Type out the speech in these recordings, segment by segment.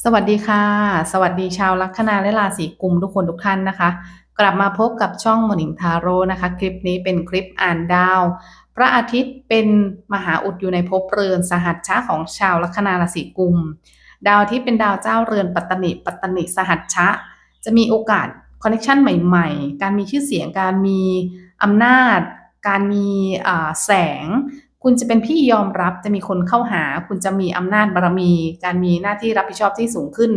สวัสดีค่ะ สวัสดีชาวลัคนาและราศีกุมทุกคนทุกท่านนะคะ กลับมาพบกับช่องมอนิงทาโร่นะคะ คลิปนี้เป็นคลิปอ่านดาว พระอาทิตย์เป็นมหาอุดอยู่ในภพเรือนสหัชชะของชาวลัคนาราศีกุม ดาวที่เป็นดาวเจ้าเรือนปัตตนิปัตตนิสหัชชะจะมีโอกาสคอนเนคชันใหม่ๆ การมีชื่อเสียงการมีอำนาจ การมีแสง คุณจะเป็นพี่ยอมรับจะมีคนเข้าหา คุณจะมีอำนาจบารมี การมีหน้าที่รับผิดชอบที่สูงขึ้น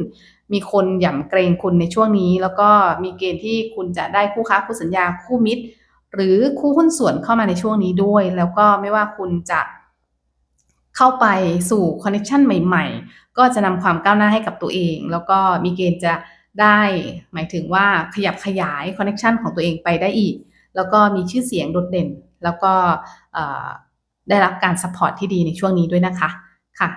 มีคนหยั่งเกรงคุณในช่วงนี้ แล้วก็มีเกณฑ์ที่คุณจะได้คู่ค้าคู่สัญญาคู่มิตร หรือคู่หุ้นส่วนเข้ามาในช่วงนี้ด้วย แล้วก็ไม่ว่าคุณจะเข้าไปสู่คอนเนคชันใหม่ ๆ ก็จะนำความก้าวหน้าให้กับตัวเอง แล้วก็มีเกณฑ์จะได้หมายถึงว่าขยับขยายคอนเนคชันของตัวเองไปได้อีก แล้วก็มีชื่อเสียงโดดเด่น แล้วก็ ได้รับการสปอร์ตที่ดีในช่วงนี้ด้วยนะคะค่ะ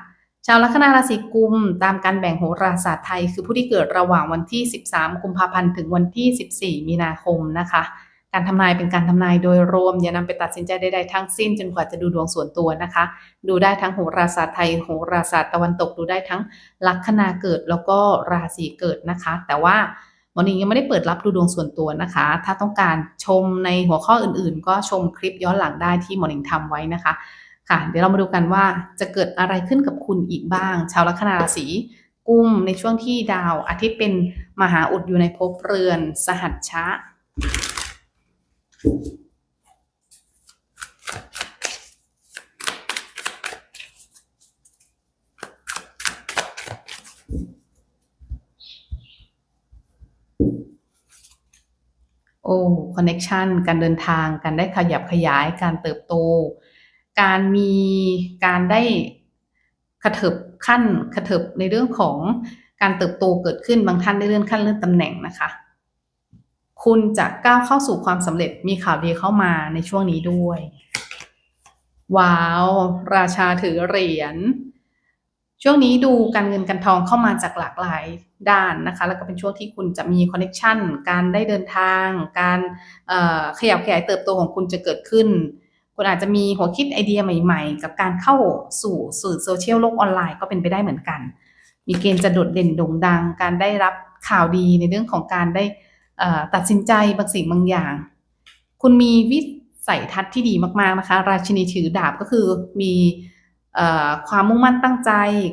ชาวลัคนาราศีกุม ตามการแบ่งโหราศาสตร์ไทย คือผู้ที่เกิดระหว่างวันที่ 13 กุมภาพันธ์ถึงวันที่ 14 มีนาคมนะคะ การทำนายเป็นการทำนายโดยรวม อย่านำไปตัดสินใจใดๆทั้งสิ้นจนกว่าจะดูดวงส่วนตัวนะคะ ดูได้ทั้งโหราศาสตร์ไทยโหราศาสตร์ตะวันตกดูได้ทั้งลัคนาเกิดแล้วก็ราศีเกิดนะคะ แต่ว่า หมอนิงยังไม่ได้เปิดรับดูดวงส่วนตัวนะคะ ถ้าต้องการชมในหัวข้ออื่นๆ ก็ชมคลิปย้อนหลังได้ที่หมอนิงทำไว้นะคะ ค่ะ เดี๋ยวเรามาดูกันว่าจะเกิดอะไรขึ้นกับคุณอีกบ้าง ชาวลัคนาราศีกุมในช่วงที่ดาวอาทิตย์เป็นมหาอุดอยู่ในภพเรือน สหัชชะ โอ้คอนเน็ชันการเดินทาง การได้ขยับขยาย การเติบโต การมีการได้กระเถิบขั้นกระเถิบในเรื่องของการเติบโตเกิดขึ้นบางท่านได้เลื่อนขั้นเลื่อนตำแหน่งนะคะ คุณจะก้าวเข้าสู่ความสำเร็จมีข่าวดีเข้ามาในช่วงนี้ด้วย ว้าว ราชาถือเหรียญ ช่วงนี้ดูการเงินการทองเข้ามาจากหลากหลายด้านนะคะ แล้วก็เป็นช่วงที่คุณจะมีคอนเนคชันการได้เดินทาง การขยับขยายเติบโตของคุณจะเกิดขึ้น คุณอาจจะมีหัวคิดไอเดียใหม่ๆ กับการเข้าสู่สื่อโซเชียลโลกออนไลน์ก็เป็นไปได้เหมือนกัน มีเกณฑ์จะโดดเด่นโด่งดัง การได้รับข่าวดีในเรื่องของการได้ตัดสินใจบางสิ่งบางอย่าง คุณมีวิสัยทัศน์ที่ดีมากๆนะคะ ราชินีถือดาบก็คือมี ความมุ่งมั่นตั้งใจ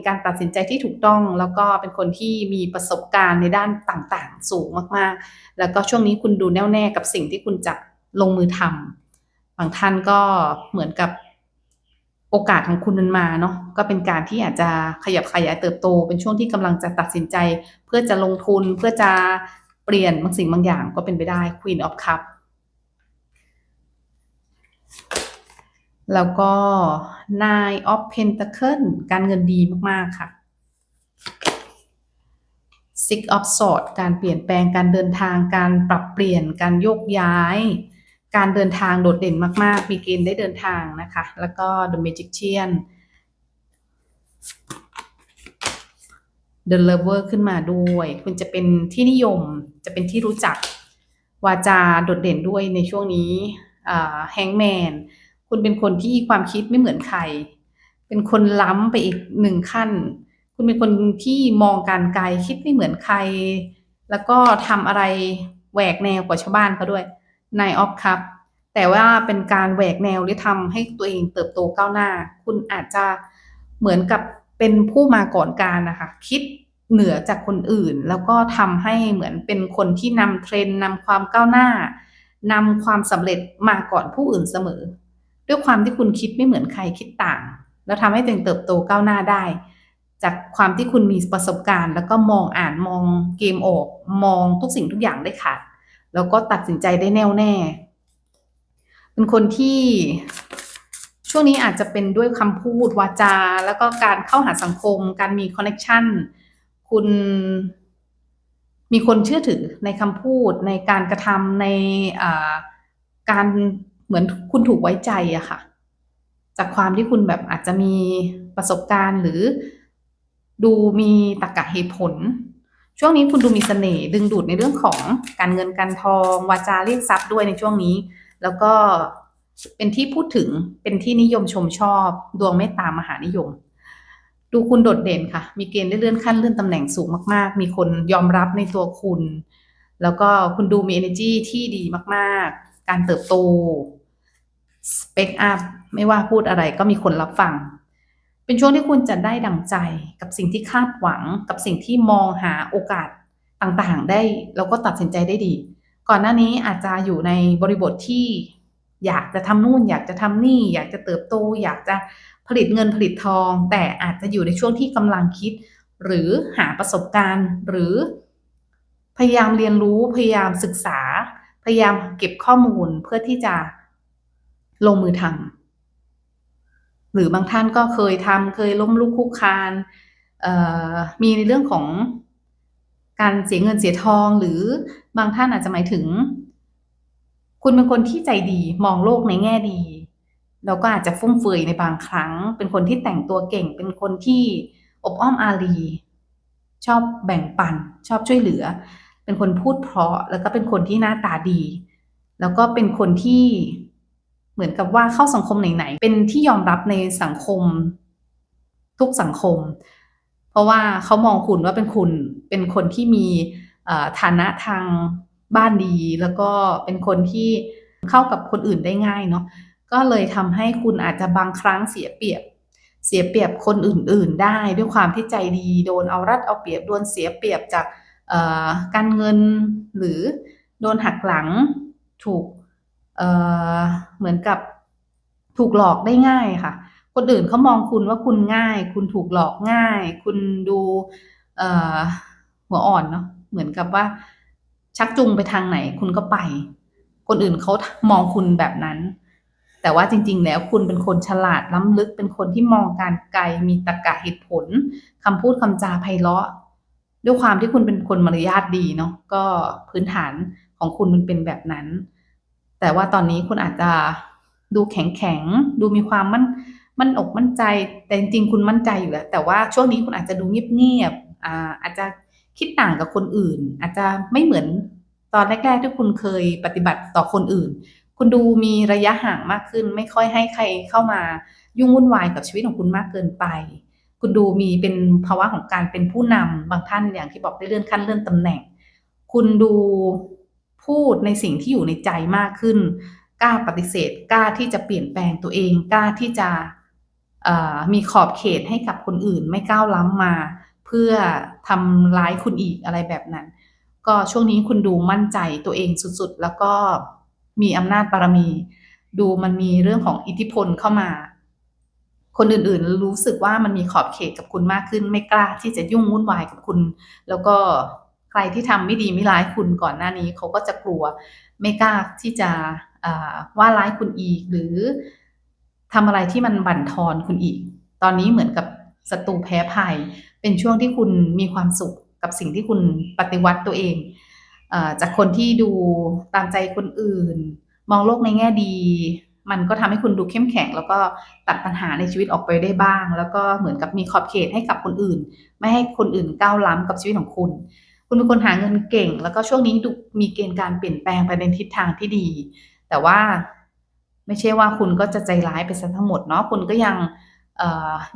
การตัดสินใจที่ถูกต้อง แล้วก็เป็นคนที่มีประสบการณ์ในด้านต่างๆ สูงมากๆ แล้วก็ช่วงนี้คุณดูแน่วแน่กับสิ่งที่คุณจะลงมือทำบางท่านก็เหมือนกับโอกาสของคุณมันมาเนาะก็เป็นการที่อาจจะขยับขยายเติบโต เป็นช่วงที่กำลังจะตัดสินใจ เพื่อจะลงทุนเพื่อจะเปลี่ยนบางสิ่งบางอย่างก็เป็นไปได้ Queen of Cup แล้วก็ Nine of Pentacle การเงินดีมาก ๆ ค่ะ Six of Swords การเปลี่ยนแปลงการเดินทางการปรับเปลี่ยนการโยกย้าย การเดินทางโดดเด่นมากๆ มีเกณฑ์ได้เดินทางนะคะ แล้วก็ The Magician The Lover ขึ้นมาด้วย คุณจะเป็นที่นิยมจะเป็นที่รู้จักวาจาโดดเด่นด้วยในช่วงนี้แฮงแมน คุณเป็นคนที่ความคิดไม่เหมือนใคร เป็นคนล้ำไปอีกหนึ่งขั้น คุณเป็นคนที่มองการไกลคิดไม่เหมือนใคร แล้วก็ทำอะไรแหวกแนวกว่าชาวบ้านเขาด้วย Nine of Cup แต่ว่าเป็นการแหวกแนวหรือทำให้ตัวเองเติบโตก้าวหน้า คุณอาจจะเหมือนกับเป็นผู้มาก่อนการนะคะ คิดเหนือจากคนอื่น แล้วก็ทำให้เหมือนเป็นคนที่นำเทรนด์นำความก้าวหน้านำความสำเร็จมาก่อนผู้อื่นเสมอ ด้วยความที่คุณคิดไม่เหมือนใครคิดต่าง แล้วทำให้ตัวเองเติบโตก้าวหน้าได้ จากความที่คุณมีประสบการณ์ แล้วก็มองอ่านมองเกมออกมองทุกสิ่งทุกอย่างได้ขาดแล้วก็ตัดสินใจได้แน่วแน่ เป็นคนที่ช่วงนี้อาจจะเป็นด้วยคำพูดวาจา แล้วก็การเข้าหาสังคม การมีคอนเนคชันคุณมีคนเชื่อถือในคำพูดในการกระทำในการ เหมือนคุณถูกไว้ใจอะค่ะ จากความที่คุณแบบอาจจะมีประสบการณ์หรือดูมีตรรกะเหตุผล ช่วงนี้คุณดูมีเสน่ห์ดึงดูดในเรื่องของการเงินการทอง วาจาเรียกทรัพย์ด้วยในช่วงนี้ แล้วก็เป็นที่พูดถึงเป็นที่นิยมชมชอบ ดวงเมตตามหานิยม ดูคุณโดดเด่นค่ะ มีเกณฑ์ได้เลื่อนขั้นเลื่อนตำแหน่งสูงมากๆ มีคนยอมรับในตัวคุณ แล้วก็คุณดูมี energy ที่ดีมากๆ การเติบโต spec up ไม่ว่าพูดอะไรก็มีคนรับฟัง เป็นช่วงที่คุณจะได้ดังใจกับสิ่งที่คาดหวังกับสิ่งที่มองหาโอกาสต่างๆได้แล้วก็ตัดสินใจได้ดี ก่อนหน้านี้อาจจะอยู่ในบริบทที่อยากจะทำนู่น อยากจะทำนี่ อยากจะเติบโต อยากจะผลิตเงินผลิตทอง แต่อาจจะอยู่ในช่วงที่กำลังคิด หรือหาประสบการณ์ หรือพยายามเรียนรู้พยายามศึกษา พยายามเก็บข้อมูลเพื่อที่จะลงมือทำหรือบางท่านก็เคยทำเคยล้มลุกคุกคานมีในเรื่องของการเสียเงินเสียทองหรือบางท่านอาจจะหมายถึง คุณเป็นคนที่ใจดีมองโลกในแง่ดีแล้วก็อาจจะฟุ่มเฟือยในบางครั้ง เป็นคนที่แต่งตัวเก่ง เป็นคนที่อบอ้อมอารี ชอบแบ่งปัน ชอบช่วยเหลือ เป็นคนพูดเพราะ แล้วก็เป็นคนที่หน้าตาดี แล้วก็เป็นคนที่เหมือนกับว่าเข้าสังคมไหนๆ เป็นที่ยอมรับในสังคมทุกสังคม เพราะว่าเขามองคุณว่าเป็นคุณเป็นคนที่มีฐานะทางบ้านดี แล้วก็เป็นคนที่เข้ากับคนอื่นได้ง่ายเนาะก็เลยทำให้คุณอาจจะบางครั้งเสียเปรียบ เสียเปรียบคนอื่น ๆ ได้ด้วยความที่ใจดีโดนเอารัดเอาเปรียบโดนเสียเปรียบจาก การเงินหรือโดนหักหลังถูกเเหมือนกับถูกหลอกได้ง่ายค่ะ คนอื่นเขามองคุณว่าคุณง่าย คุณถูกหลอกง่าย คุณดูหัวอ่อนเนาะเหมือนกับว่า ชักจูงไปทางไหน คุณก็ไป คนอื่นเขามองคุณแบบนั้น แต่ว่าจริง ๆ แล้วคุณเป็นคนฉลาดล้ำลึกเป็นคนที่มองการไกลมีตรรกะเหตุผลคำพูดคำจาไพเราะ ด้วยความที่คุณเป็นคนมารยาทดีเนาะก็พื้นฐานของคุณมันเป็นแบบนั้น แต่ว่าตอนนี้คุณอาจจะดูแข็งๆดูมีความมั่นมั่นอกมั่นใจแต่จริงๆคุณมั่นใจอยู่แล้วแต่ว่าช่วงนี้คุณอาจจะดูเงียบๆอ่าอาจจะคิดต่างกับคนอื่น อาจจะไม่เหมือนตอนแรกๆที่คุณเคยปฏิบัติต่อคนอื่น คุณดูมีระยะห่างมากขึ้น ไม่ค่อยให้ใครเข้ามายุ่งวุ่นวายกับชีวิตของคุณมากเกินไป คุณดูมีเป็นภาวะของการเป็นผู้นำบางท่านอย่างที่บอกได้เลื่อนขั้นเลื่อนตำแหน่ง คุณดูพูดในสิ่งที่อยู่ในใจมากขึ้น กล้าปฏิเสธ กล้าที่จะเปลี่ยนแปลงตัวเอง กล้าที่จะมีขอบเขตให้กับคนอื่น ไม่ก้าวล้ำมา เพื่อทำร้ายคุณอีกอะไรแบบนั้น ก็ช่วงนี้คุณดูมั่นใจตัวเองสุดๆ แล้วก็มีอำนาจบารมี ดูมันมีเรื่องของอิทธิพลเข้ามา คนอื่นๆ รู้สึกว่ามันมีขอบเขตกับคุณมากขึ้น ไม่กล้าที่จะยุ่งวุ่นวายกับคุณ แล้วก็ใครที่ทำไม่ดีไม่ร้ายคุณก่อนหน้านี้เขาก็จะกลัว ไม่กล้าที่จะว่าร้ายคุณอีก หรือทำอะไรที่มันบั่นทอนคุณอีก ตอนนี้เหมือนกับศัตรูแพ้ภัย เป็นช่วงที่คุณมีความสุขกับสิ่งที่คุณปฏิวัติตัวเองอจากคนที่ดูตามใจคนอื่น มองโลกในแง่ดี มันก็ทำให้คุณดูเข้มแข็ง แล้วก็ตัดปัญหาในชีวิตออกไปได้บ้าง แล้วก็เหมือนกับมีขอบเขตให้กับคนอื่น ไม่ให้คนอื่นก้าวล้ำกับชีวิตของคุณ คุณเป็นคนหาเงินเก่ง แล้วก็ช่วงนี้ดูมีเกณฑ์การเปลี่ยนแปลงไปในทิศทางที่ดี แต่ว่าไม่ใช่ว่าคุณก็จะใจร้ายไปซะทั้งหมดเนาะคุณก็ยัง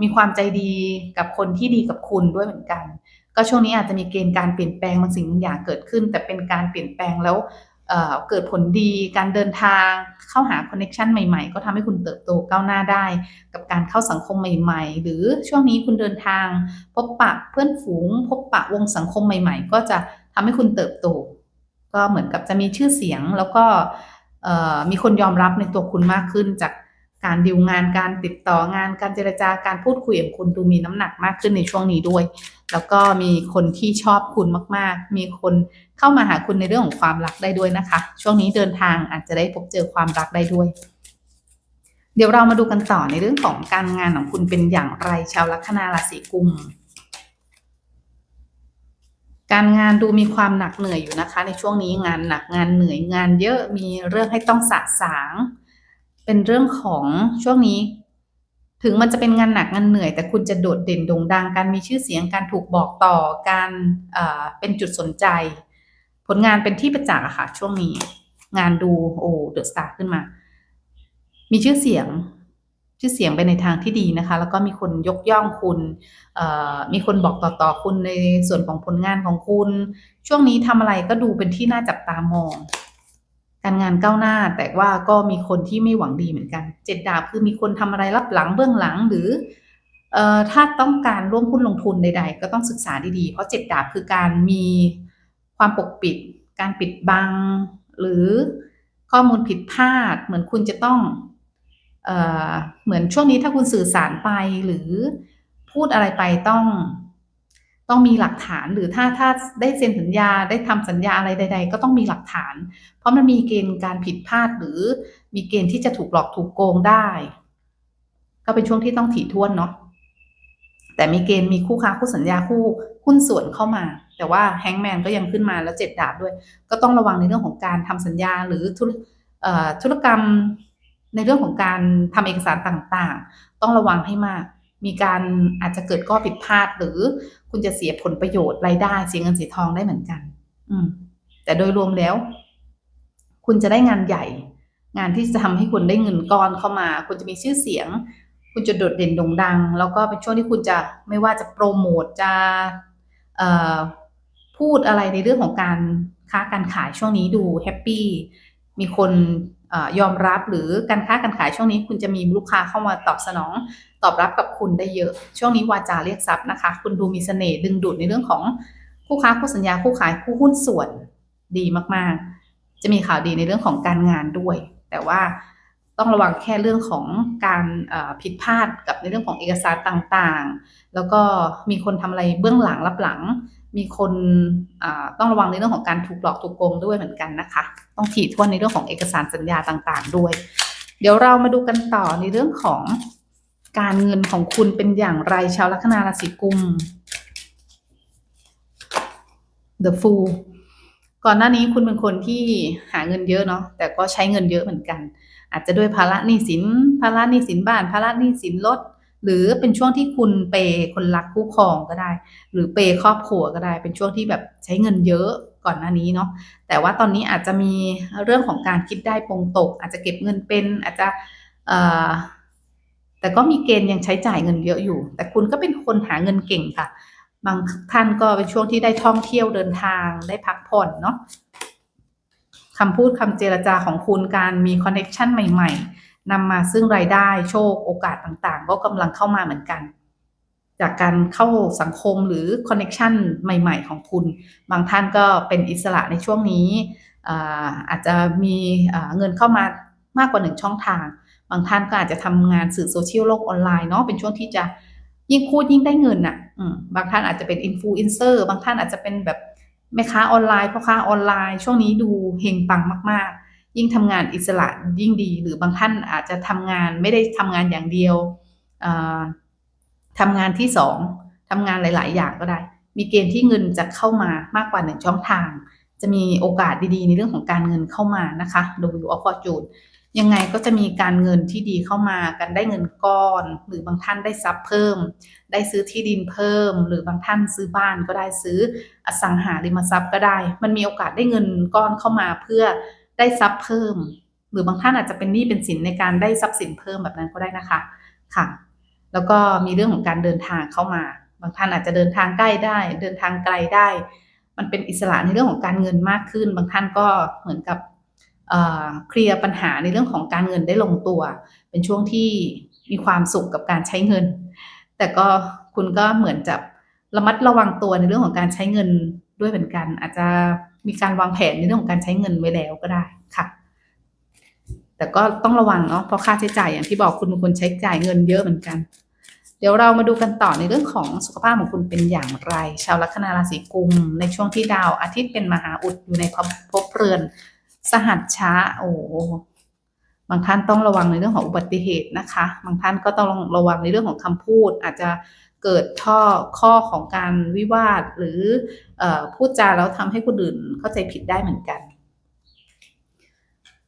มีความใจดีกับคนที่ดีกับคุณด้วยเหมือนกัน ก็ช่วงนี้อาจจะมีเกณฑ์การเปลี่ยนแปลงบางสิ่งบางอย่างเกิดขึ้น แต่เป็นการเปลี่ยนแปลงแล้ว เกิดผลดีการเดินทางเข้าหาคอนเน็ชันใหม่ๆ ก็ทำให้คุณเติบโตก้าวหน้าได้ กับการเข้าสังคมใหม่ ๆ หรือช่วงนี้คุณเดินทาง พบปะเพื่อนฝูง พบปะวงสังคมใหม่ ๆ ก็จะทำให้คุณเติบโต ก็เหมือนกับจะมีชื่อเสียงแล้วก็มีคนยอมรับในตัวคุณมากขึ้น จากการดิวงานการติดต่องานการเจรจาการพูดคุยกับคุณดูมีน้ำหนักมากขึ้นในช่วงนี้ด้วย แล้วก็มีคนที่ชอบคุณมาก ๆ มีคน เข้ามาหาคุณในเรื่องของความรักได้ด้วยนะคะ ช่วงนี้เดินทางอาจจะได้พบเจอความรักได้ด้วย เดี๋ยวเรามาดูกันต่อในเรื่องของการงานของคุณเป็นอย่างไรชาวลัคนาราศีกุมการงานดูมีความหนักเหนื่อยอยู่นะคะ ในช่วงนี้งานหนักงานเหนื่อยงานเยอะมีเรื่องให้ต้องสะสาง เป็นเรื่องของช่วงนี้ ถึงมันจะเป็นงานหนักงานเหนื่อย แต่คุณจะโดดเด่นโด่งดังการมีชื่อเสียงการถูกบอกต่อการเป็นจุดสนใจ ผลงานเป็นที่ประจักษ์อะค่ะ ช่วงนี้ งานดูโอ้เดอะสตาร์ขึ้นมา มีชื่อเสียงชื่อเสียงไปในทางที่ดีนะคะ แล้วก็มีคนยกย่องคุณมีคนบอกต่อๆคุณในส่วนของผลงานของคุณ ช่วงนี้ทำอะไรก็ดูเป็นที่น่าจับตามอง การงานก้าวหน้าแต่ว่าก็มีคนที่ไม่หวังดีเหมือนกัน เจ็ดดาบคือมีคนทำอะไรรับหลังเบื้องหลังหรืออถ้าต้องการร่วมหุ้นลงทุนใด ๆ ก็ต้องศึกษาดีๆ เพราะเจ็ดดาบคือการมี ความปกปิด การปิดบัง หรือข้อมูลผิดพลาด เหมือนคุณจะต้องเออเหมือนช่วงนี้ถ้าคุณสื่อสารไปหรือพูดอะไรไปต้อง ต้องมีหลักฐานหรือถ้าถ้าได้เซ็นสัญญาได้ทำสัญญาอะไรใด ๆ ก็ต้องมีหลักฐาน เพราะมันมีเกณฑ์การผิดพลาดหรือมีเกณฑ์ที่จะถูกหลอกถูกโกงได้ ก็เป็นช่วงที่ต้องถี่ถ้วนเนาะแต่มีเกณฑ์มีคู่ค้าคู่สัญญาคู่หุ้นส่วนเข้ามา แต่ว่าแฮงแมนก็ยังขึ้นมาแล้วเจ็ดดาบด้วย ก็ต้องระวังในเรื่องของการทำสัญญาหรือธุรธุรกรรมในเรื่องของการทำเอกสารต่างๆ ต้องระวังให้มาก มีการอาจจะเกิดข้อผิดพลาด หรือคุณจะเสียผลประโยชน์รายได้เสียเงินเสียทองได้เหมือนกัน อืม แต่โดยรวมแล้ว คุณจะได้งานใหญ่ งานที่จะทำให้คุณได้เงินก้อนเข้ามา คุณจะมีชื่อเสียง คุณจะโดดเด่นโด่งดัง แล้วก็เป็นช่วงที่คุณจะไม่ว่าจะโปรโมทจะเอ่อ พูดอะไรในเรื่องของการค้าการขายช่วงนี้ดูแฮปปี้มีคนอยอมรับหรือการค้าการขายช่วงนี้คุณจะมีลูกค้าเข้ามาตอบสนองตอบรับกับคุณได้เยอะ ช่วงนี้วาจาเรียกทรัพย์นะคะ คุณดูมีเสน่ห์ดึงดูดในเรื่องของคู่ค้าคู่สัญญาคู่ขายคู่หุ้นส่วนดีมากๆ จะมีข่าวดีในเรื่องของการงานด้วย แต่ว่าต้องระวังแค่เรื่องของการผิดพลาดกับในเรื่องของเอกสารต่างๆ แล้วก็มีคนทำอะไรเบื้องหลังรับหลัง มีคนต้องระวังในเรื่องของการถูกหลอกถูกโกงด้วยเหมือนกันนะคะ ต้องถี่ถ้วนในเรื่องของเอกสารสัญญาต่างๆ ด้วย เดี๋ยวเรามาดูกันต่อในเรื่องของการเงินของคุณเป็นอย่างไรชาวลัคนาราศีกุม The Fool ก่อนหน้านี้คุณเป็นคนที่หาเงินเยอะเนาะแต่ก็ใช้เงินเยอะเหมือนกัน อาจจะด้วยภาระหนี้สินภาระหนี้สินบ้านภาระหนี้สินรถ หรือเป็นช่วงที่คุณเปคนรักคู่ครองก็ได้ หรือเปครอบครัวก็ได้ เป็นช่วงที่แบบใช้เงินเยอะก่อนหน้านี้เนาะแต่ว่าตอนนี้อาจจะมีเรื่องของการคิดได้ปรงตก อาจจะเก็บเงินเป็นอาจจะเอ่อแต่ก็มีเกณฑ์ยังใช้จ่ายเงินเยอะอยู่ แต่คุณก็เป็นคนหาเงินเก่งค่ะ บางท่านก็เป็นช่วงที่ได้ท่องเที่ยวเดินทางได้พักผ่อนเนาะคำพูดคำเจรจาของคุณการมีคอนเน็ชันใหม่ ๆ นำมาซึ่งรายได้โชคโอกาสต่างๆ ก็กำลังเข้ามาเหมือนกัน จากการเข้าสังคมหรือคอนเน็ชันใหม่ ๆ ของคุณ บางท่านก็เป็นอิสระในช่วงนี้อาจจะมีเงินเข้ามามากกว่าหนึ่งช่องทาง บางท่านก็อาจจะทำงานสื่อโซเชียลโลกออนไลน์เนาะเป็นช่วงที่จะยิ่งพูดยิ่งได้เงินอะ่ะบางท่านอาจจะเป็นอินฟลูเอนเซอร์บางท่านอาจจะเป็นแบบแม่ค้าออนไลน์พ่อค้าออนไลน์ ช่วงนี้ดูเฮงปังมากๆ ยิ่งทำงานอิสระยิ่งดี หรือบางท่านอาจจะทำงานไม่ได้ทำงานอย่างเดียวทำงานที่สองทำงานหลาย ๆ อย่างก็ได้ มีเกณฑ์ที่เงินจะเข้ามามากกว่าหนึ่งช่องทาง จะมีโอกาสดี ๆ ในเรื่องของการเงินเข้ามานะคะโดย of Fortune ยังไงก็จะมีการเงินที่ดีเข้ามากันได้เงินก้อน หรือบางท่านได้ทรัพย์เพิ่ม ได้ซื้อที่ดินเพิ่ม หรือบางท่านซื้อบ้านก็ได้ซื้ออสังหาริมทรัพย์ก็ได้ มันมีโอกาสได้เงินก้อนเข้ามาเพื่อ ได้ทรัพย์เพิ่ม หรือบางท่านอาจจะเป็นหนี้เป็นสินในการได้ทรัพย์สินเพิ่มแบบนั้นก็ได้นะคะค่ะ แล้วก็มีเรื่องของการเดินทางเข้ามา บางท่านอาจจะเดินทางใกล้ได้ เดินทางไกลได้ มันเป็นอิสระในเรื่องของการเงินมากขึ้น บางท่านก็เหมือนกับเคลียร์ปัญหาในเรื่องของการเงินได้ลงตัว เป็นช่วงที่มีความสุขกับการใช้เงิน แต่ก็คุณก็เหมือนจะระมัดระวังตัวในเรื่องของการใช้เงิน ด้วยเหมือนกัน อาจจะมีการวางแผนในเรื่องของการใช้เงินไว้แล้วก็ได้ค่ะ แต่ก็ต้องระวังเนาะเพราะค่าใช้จ่ายอย่างที่บอกคุณเป็นคนใช้จ่ายเงินเยอะเหมือนกัน เดี๋ยวเรามาดูกันต่อในเรื่องของสุขภาพของคุณเป็นอย่างไร ชาวลัคนาราศีกุม ในช่วงที่ดาวอาทิตย์เป็นมหาอุดอยู่ในภพเรือน สหัสช้าโอ้บางท่านต้องระวังในเรื่องของอุบัติเหตุนะคะ บางท่านก็ต้องระวังในเรื่องของคำพูด อาจจะ เกิดท่อข้อของการวิวาทหรืออพูดจาแล้วทำให้คนอื่นเข้าใจผิดได้เหมือนกัน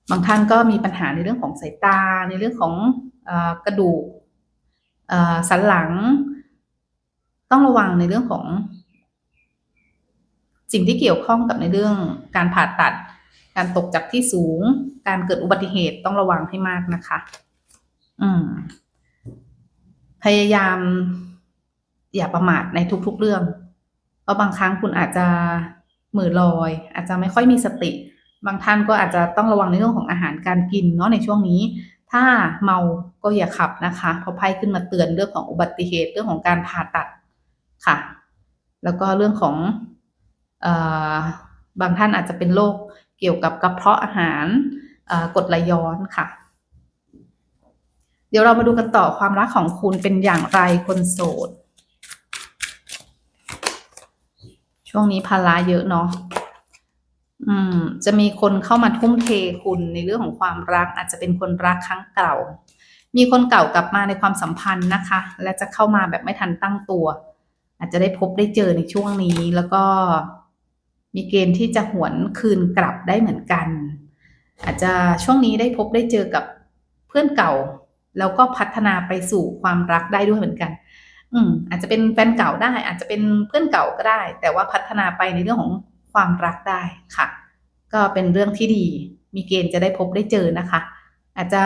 บางท่านก็มีปัญหาในเรื่องของสายตา ในเรื่องของอกระดูกสันหลัง ต้องระวังในเรื่องของ สิ่งที่เกี่ยวข้องกับในเรื่องการผ่าตัด การตกจากที่สูง การเกิดอุบัติเหตุต้องระวังให้มากนะคะ อืมพยายาม อย่าประมาทในทุกๆเรื่อง เพราะบางครั้งคุณอาจจะมือลอย อาจจะไม่ค่อยมีสติ บางท่านก็อาจจะต้องระวังในเรื่องของอาหารการกินเนาะในช่วงนี้ ถ้าเมาก็อย่าขับนะคะเพราะไพ่ขึ้นมาเตือนเรื่องของอุบัติเหตุเรื่องของการผ่าตัดค่ะ แล้วก็เรื่องของออบางท่านอาจจะเป็นโรคเกี่ยวกับกระเพาะอาหารกดไหลย้อนค่ะ เดี๋ยวเรามาดูกันต่อความรักของคุณเป็นอย่างไรคนโสด ช่วงนี้ภาระเยอะเนาะอืม จะมีคนเข้ามาทุ่มเทคุณในเรื่องของความรัก อาจจะเป็นคนรักครั้งเก่า มีคนเก่ากลับมาในความสัมพันธ์นะคะ และจะเข้ามาแบบไม่ทันตั้งตัว อาจจะได้พบได้เจอในช่วงนี้ แล้วก็มีเกณฑ์ที่จะหวนคืนกลับได้เหมือนกัน อาจจะช่วงนี้ได้พบได้เจอกับเพื่อนเก่า แล้วก็พัฒนาไปสู่ความรักได้ด้วยเหมือนกัน อืม อาจจะเป็นแฟนเก่าได้ อาจจะเป็นเพื่อนเก่าก็ได้ แต่ว่าพัฒนาไปในเรื่องของความรักได้ค่ะ ก็เป็นเรื่องที่ดี มีเกณฑ์จะได้พบได้เจอนะคะ อาจจะ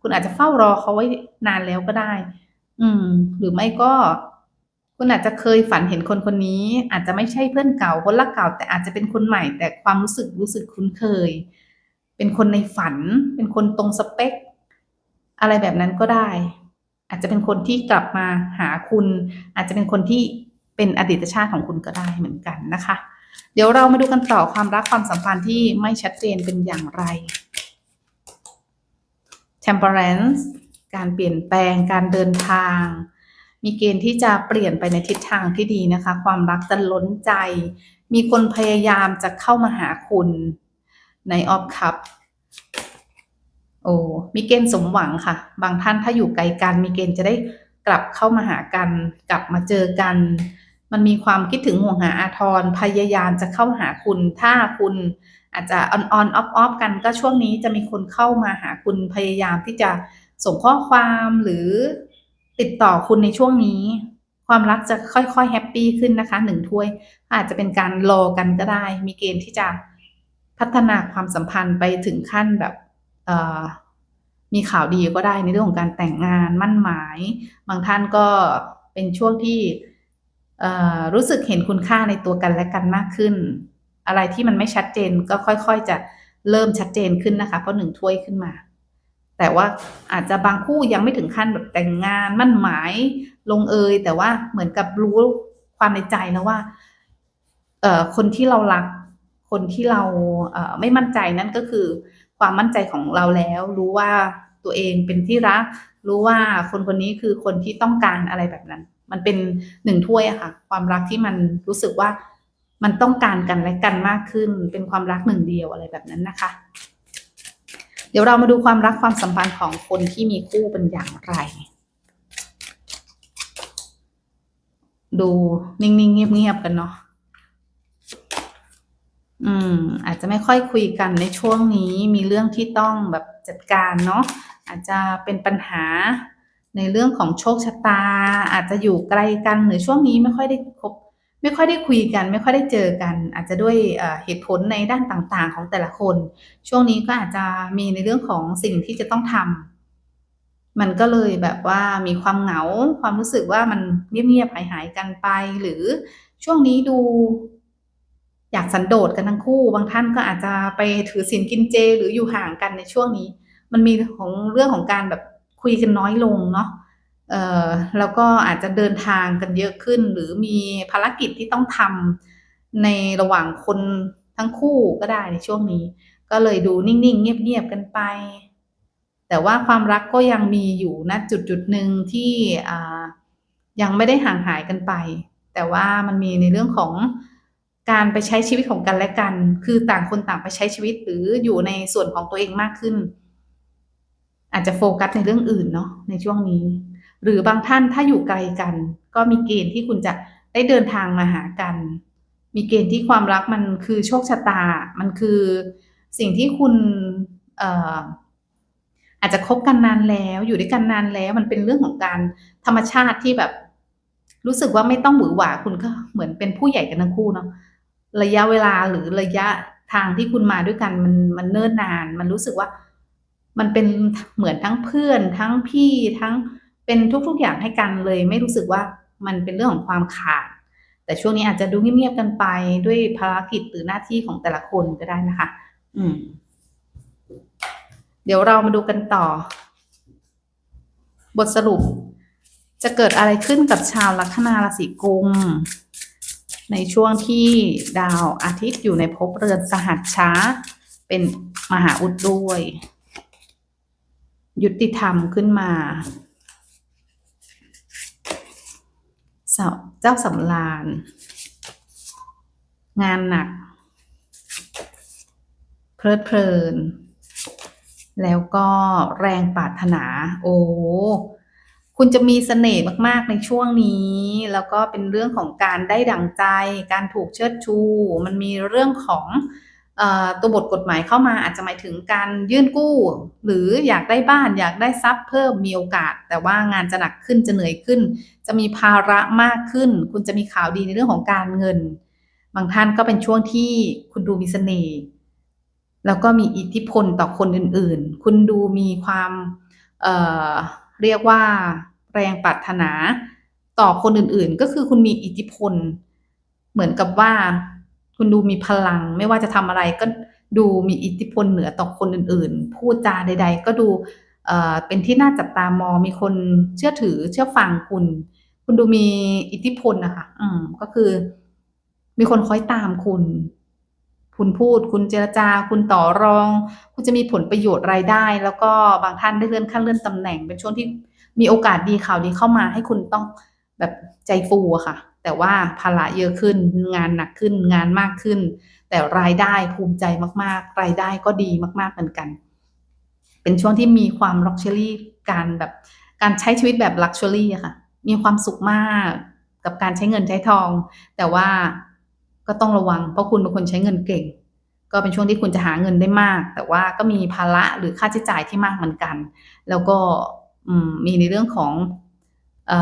คุณอาจจะเฝ้ารอเขาไว้นานแล้วก็ได้ อืม หรือไม่ก็ คุณอาจจะเคยฝันเห็นคนคนนี้ อาจจะไม่ใช่เพื่อนเก่าคนรักเก่า แต่อาจจะเป็นคนใหม่ แต่ความรู้สึกรู้สึกคุ้นเคย เป็นคนในฝัน เป็นคนตรงสเปค อะไรแบบนั้นก็ได้ อาจจะเป็นคนที่กลับมาหาคุณ อาจจะเป็นคนที่เป็นอดีตชาติของคุณก็ได้เหมือนกันนะคะ เดี๋ยวเรามาดูกันต่อความรักความสัมพันธ์ที่ไม่ชัดเจนเป็นอย่างไร temperance การเปลี่ยนแปลงการเดินทาง มีเกณฑ์ที่จะเปลี่ยนไปในทิศทางที่ดีนะคะ ความรักจะล้นใจ มีคนพยายามจะเข้ามาหาคุณในออฟคัพ โอ้มีเกณฑ์สมหวังค่ะ บางท่านถ้าอยู่ไกลกันมีเกณฑ์จะได้กลับเข้ามาหากัน กลับมาเจอกัน มันมีความคิดถึงห่วงหาอาทรพยายามจะเข้าหาคุณ ถ้าคุณอาจจะออนออนออฟออฟกันก็ช่วงนี้จะมีคนเข้ามาหาคุณพยายามที่จะส่งข้อความหรือติดต่อคุณในช่วงนี้ ความรักจะค่อยๆแฮปปี้ขึ้นนะคะหนึ่งถ้วย อาจจะเป็นการรอกันก็ได้ มีเกณฑ์ที่จะพัฒนาความสัมพันธ์ไปถึงขั้นแบบ มีข่าวดีก็ได้ในเรื่องของการแต่งงานมั่นหมาย บางท่านก็เป็นช่วงที่รู้สึกเห็นคุณค่าในตัวกันและกันมากขึ้น อะไรที่มันไม่ชัดเจนก็ค่อยๆจะเริ่มชัดเจนขึ้นนะคะ เพราะหนึ่งถ้วยขึ้นมา แต่ว่าอาจจะบางคู่ยังไม่ถึงขั้นแบบแต่งงานมั่นหมายลงเอย แต่ว่าเหมือนกับรู้ความในใจแล้วว่าคนที่เรารัก คนที่เราไม่มั่นใจนั่นก็คือ ความมั่นใจของเราแล้ว รู้ว่าตัวเองเป็นที่รัก รู้ว่าคนคนนี้คือคนที่ต้องการอะไรแบบนั้น มันเป็นหนึ่งถ้วยอะค่ะ ความรักที่มันรู้สึกว่ามันต้องการกันและกันมากขึ้น เป็นความรักหนึ่งเดียวอะไรแบบนั้นนะคะ เดี๋ยวเรามาดูความรักความสัมพันธ์ของคนที่มีคู่เป็นอย่างไร ดูนิ่งๆเงียบๆกันเนาะ อืม อาจจะไม่ค่อยคุยกันในช่วงนี้มีเรื่องที่ต้องแบบจัดการเนาะอาจจะเป็นปัญหาในเรื่องของโชคชะตา อาจจะอยู่ไกลกันหรือช่วงนี้ไม่ค่อยได้คบไม่ค่อยได้คุยกัน ไม่ค่อยได้เจอกัน อาจจะด้วยเหตุผลในด้านต่างๆ ของแต่ละคน ช่วงนี้ก็อาจจะมีในเรื่องของสิ่งที่จะต้องทำมันก็เลยแบบว่ามีความเหงา ความรู้สึกว่ามันเงียบๆหายๆกันไป หรือช่วงนี้ดู อยากสันโดษกันทั้งคู่ บางท่านก็อาจจะไปถือศีลกินเจ หรืออยู่ห่างกันในช่วงนี้ มันมีของเรื่องของการแบบคุยกันน้อยลงเนาะเอ่อแล้วก็อาจจะเดินทางกันเยอะขึ้น หรือมีภารกิจที่ต้องทำในระหว่างคนทั้งคู่ก็ได้ในช่วงนี้ ก็เลยดูนิ่งๆ เงียบๆกันไป แต่ว่าความรักก็ยังมีอยู่ณจุดจุดหนึ่งที่อ่ายังไม่ได้ห่างหายกันไป แต่ว่ามันมีในเรื่องของ การไปใช้ชีวิตของกันและกัน คือต่างคนต่างไปใช้ชีวิตหรืออยู่ในส่วนของตัวเองมากขึ้น อาจจะโฟกัสในเรื่องอื่นเนาะในช่วงนี้ หรือบางท่านถ้าอยู่ไกลกัน ก็มีเกณฑ์ที่คุณจะได้เดินทางมาหากัน มีเกณฑ์ที่ความรักมันคือโชคชะตา มันคือสิ่งที่คุณเอ่ออาจจะคบกันนานแล้วอยู่ด้วยกันนานแล้ว มันเป็นเรื่องของการธรรมชาติที่แบบ รู้สึกว่าไม่ต้องหวือหวาคุณก็เหมือนเป็นผู้ใหญ่กันทั้งคู่เนาะ ระยะเวลาหรือระยะทางที่คุณมาด้วยกันมันมันเนิ่นนาน มันรู้สึกว่า มันเป็นเหมือนทั้งเพื่อน ทั้งพี่ทั้งเป็นทุก ๆอย่างให้กันเลย ไม่รู้สึกว่ามันเป็นเรื่องของความขาด แต่ช่วงนี้อาจจะดูเงียบๆกันไปด้วยภารกิจหรือหน้าที่ของแต่ละคนก็ได้นะคะ อืม เดี๋ยวเรามาดูกันต่อ บทสรุปจะเกิดอะไรขึ้นกับชาวลัคนาราศีกุม ในช่วงที่ดาวอาทิตย์อยู่ในภพเรือนสหัสช้า เป็นมหาอุดด้วย ยุติธรรมขึ้นมาเจ้าสำราญงานหนัก เพลิดเพลิน แล้วก็แรงปรารถนา โอ้ คุณจะมีเสน่ห์มาก ๆ ในช่วงนี้ แล้วก็เป็นเรื่องของการได้ดั่งใจ การถูกเชิดชู มันมีเรื่องของตัวบทกฎหมายเข้ามาอาจจะหมายถึงการยื่นกู้ หรืออยากได้บ้านอยากได้ทรัพย์เพิ่มมีโอกาส แต่ว่างานจะหนักขึ้นจะเหนื่อยขึ้น จะมีภาระมากขึ้น คุณจะมีข่าวดีในเรื่องของการเงิน บางท่านก็เป็นช่วงที่คุณดูมีเสน่ห์แล้วก็มีอิทธิพลต่อคนอื่น ๆ คุณดูมีความเเรียกว่า แรงปรารถนา ต่อคนอื่นๆ ก็คือคุณมีอิทธิพล เหมือนกับว่า คุณดูมีพลัง ไม่ว่าจะทำอะไรก็ดูมีอิทธิพลเหนือต่อคนอื่นๆ พูดจาใด ๆ ก็ดูเอ่อเป็นที่น่าจับตามองมีคนเชื่อถือเชื่อฟังคุณ คุณดูมีอิทธิพลนะคะอืมก็คือ มีคนคอยตามคุณ คุณพูด คุณเจรจา คุณต่อรอง คุณจะมีผลประโยชน์รายได้ แล้วก็บางท่านได้เลื่อนขั้นเลื่อนตำแหน่งเป็นช่วงที่ มีโอกาสดีข่าวดีเข้ามาให้คุณต้องแบบใจฟูอะค่ะ แต่ว่าภาระเยอะขึ้นงานหนักขึ้นงานมากขึ้น แต่รายได้ภูมิใจมากๆ รายได้ก็ดีมากๆเหมือนกัน เป็นช่วงที่มีความลักชัวรี่การแบบการใช้ชีวิตแบบลักชัวรี่อะค่ะ มีความสุขมากกับการใช้เงินใช้ทอง แต่ว่าก็ต้องระวังเพราะคุณเป็นคนใช้เงินเก่ง ก็เป็นช่วงที่คุณจะหาเงินได้มาก แต่ว่าก็มีภาระหรือค่าใช้จ่ายที่มากเหมือนกัน แล้วก็ มีในเรื่องของอ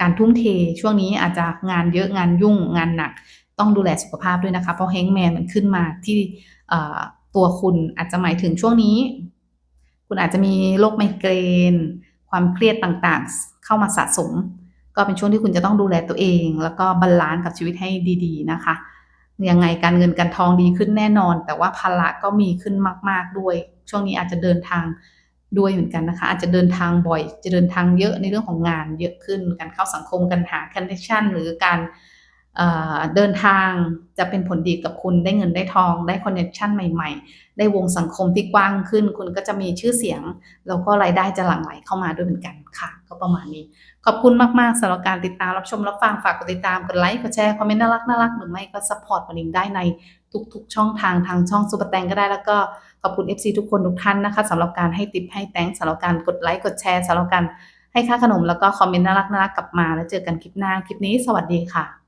การทุ่มเทช่วงนี้อาจจะงานเยอะงานยุ่งงานหนัก ต้องดูแลสุขภาพด้วยนะคะ เพราะ Hangman มันขึ้นมาที่ตัวคุณอาจจะหมายถึงช่วงนี้ คุณอาจจะมีโรคไมเกรน ความเครียดต่างๆ เข้ามาสะสม ก็เป็นช่วงที่คุณจะต้องดูแลตัวเอง แล้วก็บาลานซ์กับชีวิตให้ดี ๆ นะคะยังไงการเงินการทองดีขึ้นแน่นอน แต่ว่าภาระก็มีขึ้นมาก ๆด้วย ช่วงนี้อาจจะเดินทาง ด้วยเหมือนกันนะคะ อาจจะเดินทางบ่อย จะเดินทางเยอะในเรื่องของงานเยอะขึ้น การเข้าสังคมการหา connection หรือการเเดินทางจะเป็นผลดีกับคุณได้เงินได้ทอง ได้ connection ใหม่ๆ ได้วงสังคมที่กว้างขึ้น คุณก็จะมีชื่อเสียง แล้วก็รายได้จะหลั่งไหลเข้ามาด้วยเหมือนกันค่ะ ก็ประมาณนี้ ขอบคุณมากๆสำหรับการติดตามรับชมรับฟังฝากกดติดตามกดไลค์กดแชร์คอมเมนต์น่ารักๆหรือไม่ก็ซัปพอร์ตหมอนิงได้ในทุกๆ ช่องทางทางช่องซุปเปอร์แตงก็ได้แล้วก็ อบคุณ FC ทุกคนทุกท่านนะคะสำหรับการให้ติปให้แตงสำหรับการกดไลค์กดแชร์สำหรับการให้ค่าขนมแล้วก็คอมเมนต์น่ารักน่ารักกลับมาแล้วเจอกันคลิปหน้าคลิปนี้สวัสดีค่ะ